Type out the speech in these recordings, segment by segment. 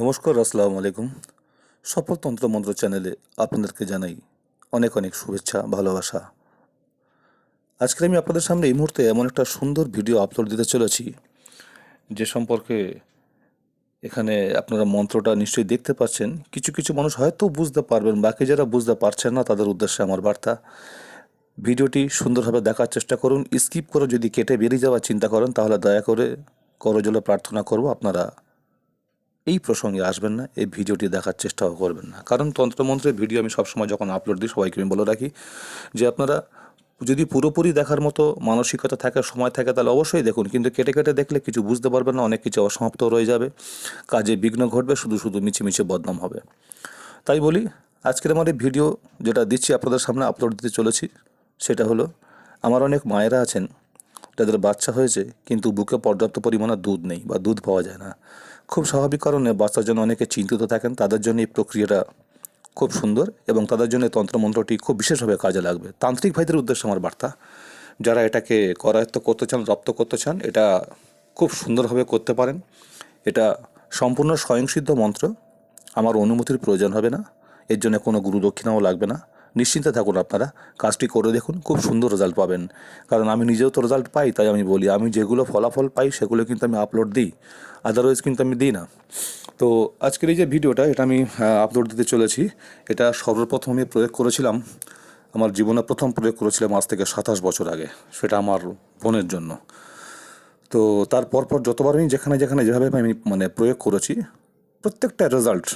নমস্কার, আসসালামু আলাইকুম। সফল তন্ত্রমন্ত্র চ্যানেলে আপনাদেরকে জানাই অনেক অনেক শুভেচ্ছা, ভালোবাসা। আজকে আমি আপনাদের সামনে এই মুহূর্তে এমন একটা সুন্দর ভিডিও আপলোড দিতে চলেছি, যে সম্পর্কে এখানে আপনারা মন্ত্রটা নিশ্চয়ই দেখতে পাচ্ছেন। কিছু কিছু মানুষ হয়তো বুঝতে পারবেন, বাকি যারা বুঝতে পারছেন না, তাদের উদ্দেশ্যে আমার বার্তা। ভিডিওটি সুন্দরভাবে দেখার চেষ্টা করুন, স্কিপ করে যদি কেটে বেরিয়ে যাওয়ার চিন্তা করেন, তাহলে দয়া করে করজলে প্রার্থনা করব আপনারা এই প্রসঙ্গে আসবেন না, এই ভিডিওটি দেখার চেষ্টাও করবেন না। কারণ তন্ত্রমন্ত্রের ভিডিও আমি সবসময় যখন আপলোড দিই, সবাইকে আমি বলে রাখি যে আপনারা যদি পুরোপুরি দেখার মতো মানসিকতা থাকে, সময় থাকে, তাহলে অবশ্যই দেখুন। কিন্তু কেটে কেটে দেখলে কিছু বুঝতে পারবেন না, অনেক কিছু অসমাপ্ত রয়ে যাবে। কাজে বিঘ্ন ঘটবে, শুধু শুধু মিছিমিছি বদনাম হবে। তাই বলি, আজকের আমার এই ভিডিও যেটা দিচ্ছি আপনাদের সামনে আপলোড দিতে চলেছি, সেটা হলো, আমার অনেক মায়েরা আছেন, যাদের বাচ্চা হয়েছে, কিন্তু বুকে পর্যাপ্ত পরিমাণে দুধ নেই বা দুধ পাওয়া যায় না। খুব স্বাভাবিক কারণে বাচ্চার জন্য অনেকে চিন্তিত থাকেন, তাদের জন্য এই প্রক্রিয়াটা খুব সুন্দর এবং তাদের জন্য তন্ত্রমন্ত্রটি খুব বিশেষভাবে কাজে লাগবে। তান্ত্রিক ভাইদের উদ্দেশ্যে আমার বার্তা, যারা এটাকে করায়ত্ত করতে চান, রপ্ত করতে চান, এটা খুব সুন্দরভাবে করতে পারেন। এটা সম্পূর্ণ স্বয়ংসিদ্ধ মন্ত্র, আমার অনুমতির প্রয়োজন হবে না, এর জন্য কোনো গুরুদক্ষিণাও লাগবে না। নিশ্চিন্তে থাকুন আপনারা। কাজটি করে দেখুন, খুব সুন্দর রেজাল্ট পাবেন। কারণ আমি নিজেও তো রেজাল্ট পাই, তাই আমি বলি, আমি যেগুলো ফলাফল পাই সেগুলো কিন্তু আমি আপলোড দিই আদারওয়াইজ কিন্তু আমি দিই না। তো আজকের এই যে ভিডিওটা, এটা আমি আপলোড দিতে চলেছি। এটা সর্বপ্রথম আমি প্রয়োগ করেছিলাম, আমার জীবনে প্রথম প্রয়োগ করেছিলাম আজ থেকে সাতাশ বছর আগে, সেটা আমার বোনের জন্য। তো তার পরপর যতবার আমি যেখানে যেখানে যেভাবে আমি মানে প্রয়োগ করেছি, প্রত্যেকটা রেজাল্ট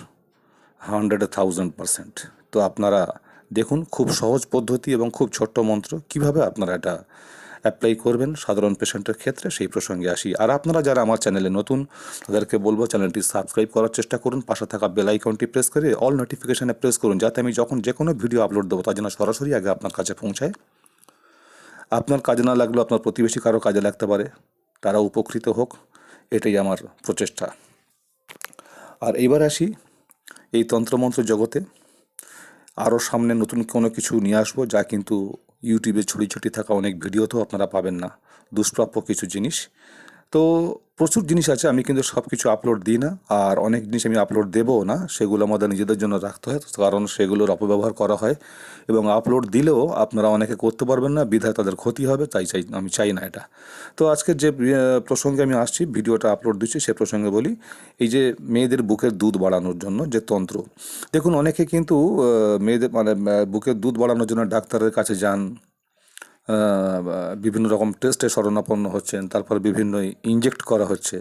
হান্ড্রেড থাউজেন্ড পারসেন্ট তো আপনারা দেখুন খুব সহজ পদ্ধতি এবং খুব ছোট্ট মন্ত্র। কীভাবে আপনারা এটা অ্যাপ্লাই করবেন সাধারণ পেশেন্টের ক্ষেত্রে সেই প্রসঙ্গে আসি। আর আপনারা যারা আমার চ্যানেলে নতুন তাদেরকে বলব চ্যানেলটি সাবস্ক্রাইব করার চেষ্টা করুন। পাশে থাকা বেল আইকনটি প্রেস করে অল নোটিফিকেশানে প্রেস করুন যাতে আমি যখন যে কোনো ভিডিও আপলোড দেবো তার জন্য সরাসরি আগে আপনার কাছে পৌঁছায়। আপনার কাজে না লাগলেও আপনার প্রতিবেশী কারও কাজে লাগতে পারে। তারা উপকৃত হোক এটাই আমার প্রচেষ্টা। আর এবার আসি এই তন্ত্রমন্ত্র জগতে। আরও সামনে নতুন কোনো কিছু নিয়ে আসব, যা কিন্তু ইউটিউবে ছড়ি ছড়ি থাকা অনেক ভিডিওতেও আপনারা পাবেন না। দুষ্প্রাপ্য কিছু জিনিস। তো প্রচুর জিনিস আছে, আমি কিন্তু সব কিছু আপলোড দিই না, আর অনেক জিনিস আমি আপলোড দেবও না, সেগুলো আমাদের নিজেদের জন্য রাখতে হয়, কারণ সেগুলোর অপব্যবহার করা হয়, এবং আপলোড দিলেও আপনারা অনেকে করতে পারবেন না, বিধায় তাদের ক্ষতি হবে, তাই চাই, আমি চাই না এটা। তো আজকে যে প্রসঙ্গে আমি আসছি, ভিডিওটা আপলোড দিচ্ছি, সে প্রসঙ্গে বলি, এই যে মেয়েদের বুকের দুধ বাড়ানোর জন্য যে তন্ত্র, দেখুন অনেকে কিন্তু মেয়েদের মানে বুকের দুধ বাড়ানোর জন্য ডাক্তারের কাছে যান বিভিন্ন রকম টেস্টে শরণাপন্ন হচ্ছেন, তারপর বিভিন্ন ইনজেক্ট করা হচ্ছে,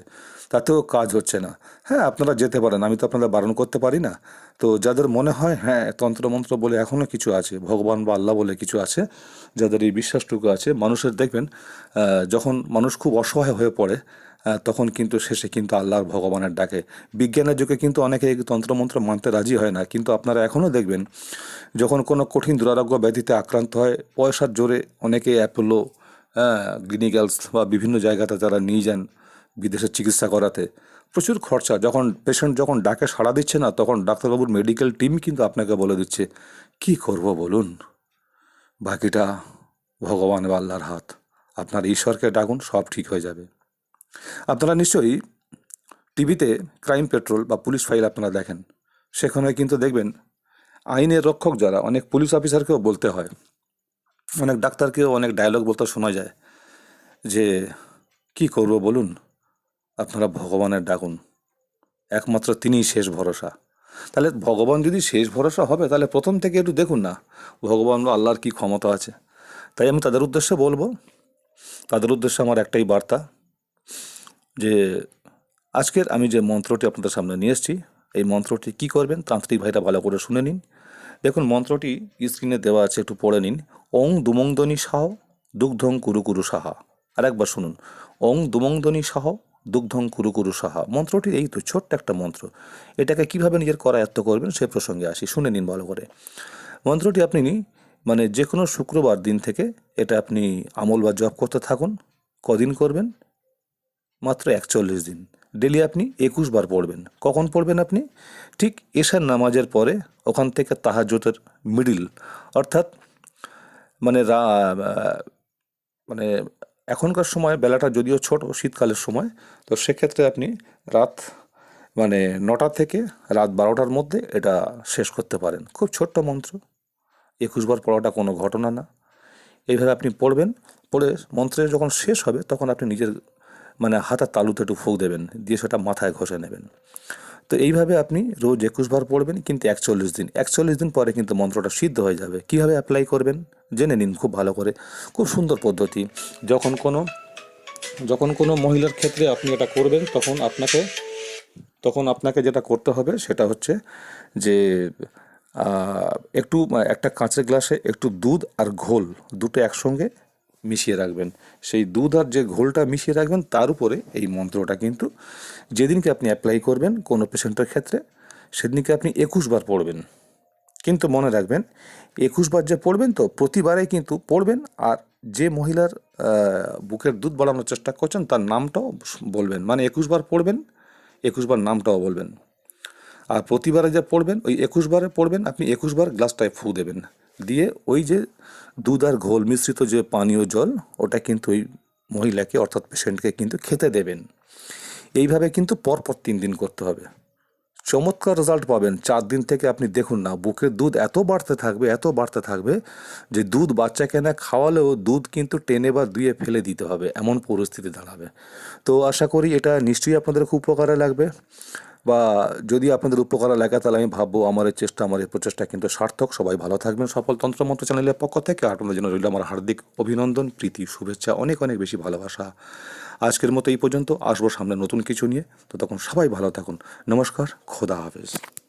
তাতেও কাজ হচ্ছে না। হ্যাঁ আপনারা যেতে পারেন, আমি তো আপনারা বারণ করতে পারি না। তো যাদের মনে হয় হ্যাঁ তন্ত্রমন্ত্র বলে এখনও কিছু আছে, ভগবান বা আল্লাহ বলে কিছু আছে, যাদের এই বিশ্বাসটুকু আছে, মানুষের দেখবেন যখন মানুষ খুব অসহায় হয়ে পড়ে তখন কিন্তু শেষে কিন্তু আল্লাহর ভগবানের ডাকে। বিজ্ঞানের যুগে কিন্তু অনেকে তন্ত্রমন্ত্র মানতে রাজি হয় না, কিন্তু আপনারা এখনও দেখবেন, যখন কোনো কঠিন দুরারোগ্য ব্যাধিতে আক্রান্ত হয়, পয়সার জোরে অনেকে অ্যাপোলো গ্লিনিক্যালস বা বিভিন্ন জায়গাতে তারা নিয়ে যান বিদেশে চিকিৎসা করাতে। প্রচুর খরচা, যখন পেশেন্ট যখন ডাকে সাড়া দিচ্ছে না, তখন ডাক্তারবাবুর মেডিকেল টিম কিন্তু আপনাকে বলে দিচ্ছে, কি করব বলুন? বাকিটা ভগবান বা আল্লাহর হাত। আপনার ঈশ্বরকে ডাকুন, সব ঠিক হয়ে যাবে। আপনারা নিশ্চয়ই টিভিতে ক্রাইম পেট্রোল বা পুলিশ ফাইল আপনারা দেখেন। সেখানে কিন্তু দেখবেন আইনের রক্ষক যারা, অনেক পুলিশ অফিসারকেও বলতে হয়। অনেক ডাক্তারকেও অনেক ডায়লগ বলতে শোনা যায় যে, কি করব বলুন? আপনারা ভগবানের ডাকুন। একমাত্র তিনিই শেষ ভরসা। তাহলে ভগবান যদি শেষ ভরসা হবে, তাহলে প্রথম থেকে একটু দেখুন না, ভগবান আল্লাহর কি ক্ষমতা আছে। তাই আমি তাদের উদ্দেশ্যে বলব, তাদের উদ্দেশ্যে আমার একটাই বার্তা যে আজকের আমি যে মন্ত্রটি আপনাদের সামনে নিয়ে এসেছি, এই মন্ত্রটি কি করবেন? তান্ত্রিক ভাইরা ভালো করে শুনে নিন। দেখুন, মন্ত্রটি স্ক্রিনে দেওয়া আছে, একটু পড়ে নিন। ওং দুমংদনী সাহ দুগ্ধং কুরু কুরু সাহা। আর একবার শুনুন। ওং দুমংদনী সাহ দুগ্ধং কুরু কুরু সাহা। মন্ত্রটি এই তো ছোট্ট একটা মন্ত্র। এটাকে কীভাবে নিজের করায়ত্ত করবেন সে প্রসঙ্গে আসি। শুনে নিন ভালো করে। মন্ত্রটি আপনি মানে যে কোনো শুক্রবার দিন থেকে এটা আপনি আমল বা জপ করতে থাকুন। কদিন করবেন? মাত্র একচল্লিশ দিন। ডেলি আপনি একুশ বার পড়বেন। কখন পড়বেন আপনি? ঠিক এশার নামাজের পরে ওখান থেকে তাহাজ্জতের মিডিল অর্থাৎ মানে মানে এখনকার সময় বেলাটা যদিও ছোট, শীতকালের সময়, তো সেক্ষেত্রে আপনি রাত মানে নটা থেকে রাত বারোটার মধ্যে এটা শেষ করতে পারেন। খুব ছোট্ট মন্ত্র। একুশ বার পড়াটা কোনো ঘটনা না। এইভাবে আপনি পড়বেন। পড়ে মন্ত্রের যখন শেষ হবে, তখন আপনি নিজের মানে হাতের তালুতে একটু ফুক দেবেন, দিয়ে সেটা মাথায় ঘষে নেবেন। তো এইভাবে আপনি রোজ একুশ বার পড়বেন, কিন্তু একচল্লিশ দিন। একচল্লিশ দিন পরে কিন্তু মন্ত্রটা সিদ্ধ হয়ে যাবে। কীভাবে অ্যাপ্লাই করবেন? জেনে নিন খুব ভালো করে। খুব সুন্দর পদ্ধতি। যখন কোনো যখন কোনো মহিলার ক্ষেত্রে আপনি এটা করবেন, তখন আপনাকে তখন আপনাকে যেটা করতে হবে, সেটা হচ্ছে যে একটু, একটা কাঁচের গ্লাসে একটু দুধ আর ঘোল দুটো একসঙ্গে মিশিয়ে রাখবেন। সেই দুধ আর যে ঘোলটা মিশিয়ে রাখবেন, তার উপরে এই মন্ত্রটা কিন্তু যেদিনকে আপনি অ্যাপ্লাই করবেন কোনো পেশেন্টের ক্ষেত্রে, সেদিনকে আপনি একুশ বার পড়বেন। কিন্তু মনে রাখবেন, একুশ বার যে পড়বেন তো প্রতিবারে কিন্তু পড়বেন, আর যে মহিলার বুকের দুধ বাড়ানোর চেষ্টা করছেন, তার নামটাও বলবেন। মানে একুশ বার পড়বেন, একুশ বার নামটাও বলবেন। আর প্রতিবারে যে পড়বেন, ওই একুশ বারে পড়বেন, আপনি একুশ বার গ্লাসটায় ফু দেবেন। দিয়ে ওই যে দুধ আর ঘোল, মিশ্রিত যে পানীয় জল, ওটা কিন্তু ওই মহিলাকে অর্থাৎ পেশেন্টকে কিন্তু খেতে দেবেন। এইভাবে কিন্তু পরপর তিন দিন করতে হবে। চমৎকার রেজাল্ট পাবেন। চার দিন থেকে আপনি দেখুন না বুকের দুধ এত বাড়তে থাকবে, এত বাড়তে থাকবে যে দুধ বাচ্চাকে না খাওয়ালেও দুধ কিন্তু টেনে বা দুয়ে ফেলে দিতে হবে, এমন পরিস্থিতি দাঁড়াবে। তো আশা করি এটা নিশ্চয়ই আপনাদের খুব উপকারে লাগবে। বা যদি আপনাদের উপকার লাগে, তাহলে আমি ভাববো আমার এই চেষ্টা, আমার এই প্রচেষ্টা কিন্তু সার্থক। সবাই ভালো থাকবেন। সফল তন্ত্রমন্ত্র চ্যানেলের পক্ষ থেকে আপনাদের জন্য রইল আমার হার্দিক অভিনন্দন, প্রীতি, শুভেচ্ছা, অনেক অনেক বেশি ভালোবাসা। আজকের মতো এই পর্যন্ত, আসব সামনে নতুন কিছু নিয়ে। তো তখন সবাই ভালো থাকুন। নমস্কার, খোদা হাফেজ।